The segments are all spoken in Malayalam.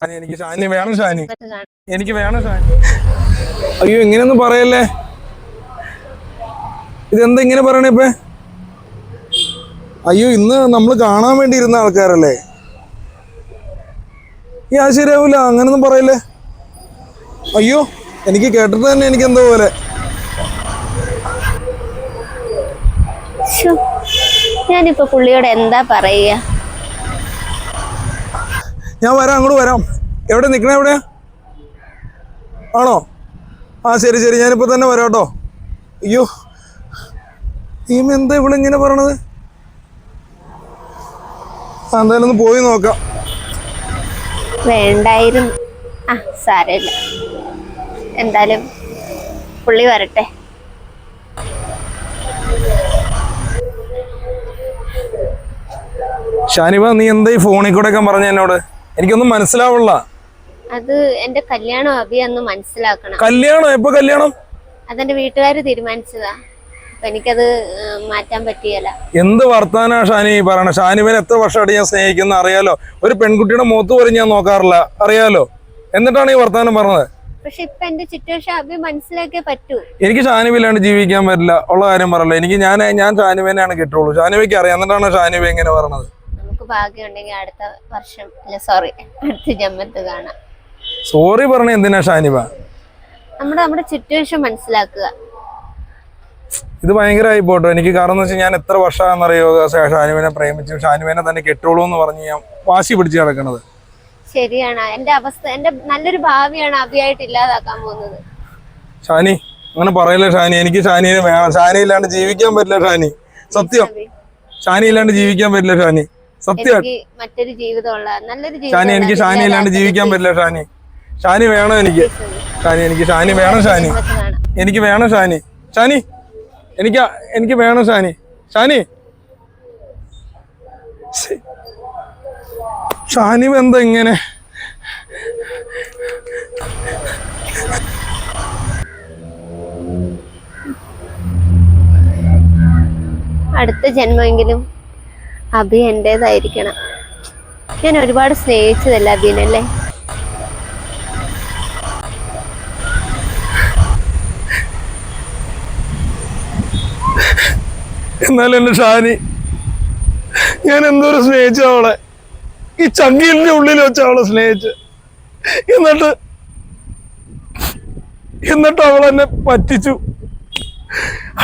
ഷാനി, എനിക്ക് ഷാനി. വേണം ഷാനി. എനിക്ക് വേണം ഷാനി. അയ്യോ ഇങ്ങനെയൊന്നും പറയല്ലേ? ഇതെന്താ ഇങ്ങനെ പറയണേ ഇപ്പൊ? അയ്യോ ഇന്ന് നമ്മൾ കാണാൻ വേണ്ടി ഇരുന്ന ആൾക്കാരല്ലേ? ഈ ആ ശരിയാവൂല. അങ്ങനൊന്നും പറയല്ലേ? അയ്യോ എനിക്ക് കേട്ടിട്ട് തന്നെ എനിക്ക് എന്തോ പോലെ. ഞാനിപ്പോ പുള്ളിയോട് എന്താ പറയുക? ഞാൻ വരാം അങ്ങോട്ട് വരാം. എവിടെ നിൽക്കണേ എവിടെയാ ആണോ? ആ ശരി ശരി. ഞാനിപ്പോൾ തന്നെ വരാം കേട്ടോ. അയ്യോ. ഈ എന്താ ഇവിടെ ഇങ്ങനെ പറയണത്? എന്തായാലും ഒന്ന് പോയി നോക്കാം. വേണ്ടായിരുന്നു. ആ സാരമില്ല. എന്തായാലും പുള്ളി വരട്ടെ. ഷാനിബ നീ എന്താ ഈ ഫോണിൽ കൂടെ ഒക്കെ പറഞ്ഞ എന്നോട്? എനിക്കൊന്നും മനസ്സിലാവുള്ള. അത് എന്റെ കല്യാണം അന്ന് മനസ്സിലാക്കണം. കല്യാണം? എപ്പോ കല്യാണം? അതെന്റെ വീട്ടുകാര് തീരുമാനിച്ചതാ. അപ്പൊ എനിക്കത് മാറ്റാൻ പറ്റിയല്ല. എന്ത് വർത്താനാ ഷാനി പറയണ? ഷാനിവൻ എത്ര വർഷമായിട്ട് ഞാൻ സ്നേഹിക്കുന്ന അറിയാലോ? ഒരു പെൺകുട്ടിയുടെ മുഖത്ത് പോലും ഞാൻ നോക്കാറില്ല. അറിയാലോ? എന്നിട്ടാണ് ഈ വർത്താനം പറഞ്ഞത്. പക്ഷെ ഇപ്പൊ എന്റെ സിറ്റുവേഷൻ അഭി മനസ്സിലാക്കിയേ പറ്റൂ. എനിക്ക് ഷാനുവില്ലാണ്ട് ജീവിക്കാൻ പറ്റില്ല. ഉള്ള കാര്യം പറയല്ലോ. എനിക്ക് ഞാൻ ഞാൻ ഷാനുവിനെയാണ് കിട്ടുള്ളൂ. ഷാനിബയ്ക്ക് അറിയാം. എന്നിട്ടാണ് ഷാനിബ എങ്ങനെ പറഞ്ഞത് നമുക്ക് ഭാഗ്യമുണ്ടെങ്കിൽ അടുത്ത വർഷം അല്ല സോറി അടുത്ത ജന്മത്ത് കാണാം. സോറി പറഞ്ഞ എന്തിനാ ഷാനിബ നമ്മുടെ നമ്മുടെ സിറ്റുവേഷൻ മനസ്സിലാക്കുക. ഇത് ഭയങ്കരമായി പോട്ടോ. എനിക്ക് കാരണം എന്ന് വെച്ചാൽ ഞാൻ എത്ര വർഷമാണെന്നറിയോ? ഷാനുവിനെ ഷാനിബിനെ പ്രേമിച്ചു ഷാനുവിനെ തന്നെ കെട്ടോളൂ എന്ന് പറഞ്ഞ് ഞാൻ വാശി പിടിച്ച് കിടക്കണത് ശരിയാണ്. എന്റെ അവസ്ഥ എന്റെ നല്ലൊരു ഭാവിയാണ് അഭിയായിട്ട് ഇല്ലാതാക്കാൻ പോകുന്നത്. ഷാനി അങ്ങനെ പറയല്ലേ ഷാനി? എനിക്ക് ഷാനിനെ വേണം. ഷാനി ഇല്ലാണ്ട് ജീവിക്കാൻ പറ്റില്ല ഷാനി. സത്യം. ഷാനി ഇല്ലാണ്ട് ജീവിക്കാൻ പറ്റില്ല ഷാനി. എനിക്ക് മറ്റൊരു ജീവിതമുള്ള നല്ലൊരു ഷാനി എനിക്ക് ഷാനി ഇല്ലാണ്ട് ജീവിക്കാൻ പറ്റില്ല ഷാനി. ഷാനി വേണം എനിക്ക്. ഷാനി എനിക്ക് ഷാനി വേണം ഷാനി. എനിക്ക് വേണം ഷാനി. ഷാനി എനിക്ക് എനിക്ക് വേണം ഷാനി. ഷാനി. ഷാനി എന്താ ഇങ്ങനെ? അടുത്ത ജന്മമെങ്കിലും അഭി എന്റെതായിരിക്കണം ഞാൻ ഒരുപാട് സ്നേഹിച്ചതല്ല അഭിനല്ലേ എന്നാലും എന്റെ ഷാനി ഞാൻ എന്തോരം സ്നേഹിച്ച അവളെ. ഈ ചങ്കിലിന്റെ ഉള്ളിൽ വെച്ച അവളെ സ്നേഹിച്ച്. എന്നിട്ട് എന്നിട്ട് അവളെന്നെ പറ്റിച്ചു.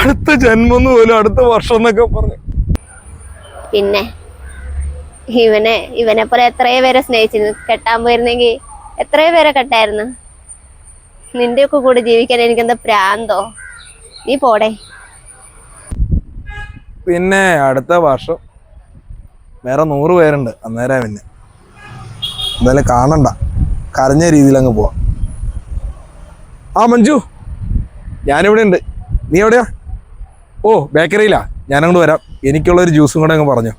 അടുത്ത ജന്മം പോലും അടുത്ത വർഷം എന്നൊക്കെ പറഞ്ഞു. പിന്നെ ഇവനെ ഇവനെ പോലെ എത്രയോ പേരെ സ്നേഹിച്ചിരുന്നു. കെട്ടാൻ പോയിരുന്നെങ്കിൽ എത്രയോ പേരെ കെട്ടായിരുന്നു. നിന്റെയൊക്കെ കൂടെ ജീവിക്കാൻ എനിക്കെന്താ പ്രാന്തോ? നീ പോടെ. പിന്നെ അടുത്ത വർഷം വേറെ നൂറ് പേരുണ്ട് അന്നേരം പിന്നെ. എന്തായാലും കാണണ്ട. കരഞ്ഞ രീതിയിൽ അങ്ങ് പോവാം. ആ മഞ്ജു. ഞാനിവിടെ ഉണ്ട് നീ എവിടെയാ? ഓ ബേക്കറിയിലാ. ഞാനങ്ങോട്ട് വരാം. എനിക്കുള്ളൊരു ജ്യൂസും കൂടെ അങ്ങ് പറഞ്ഞു.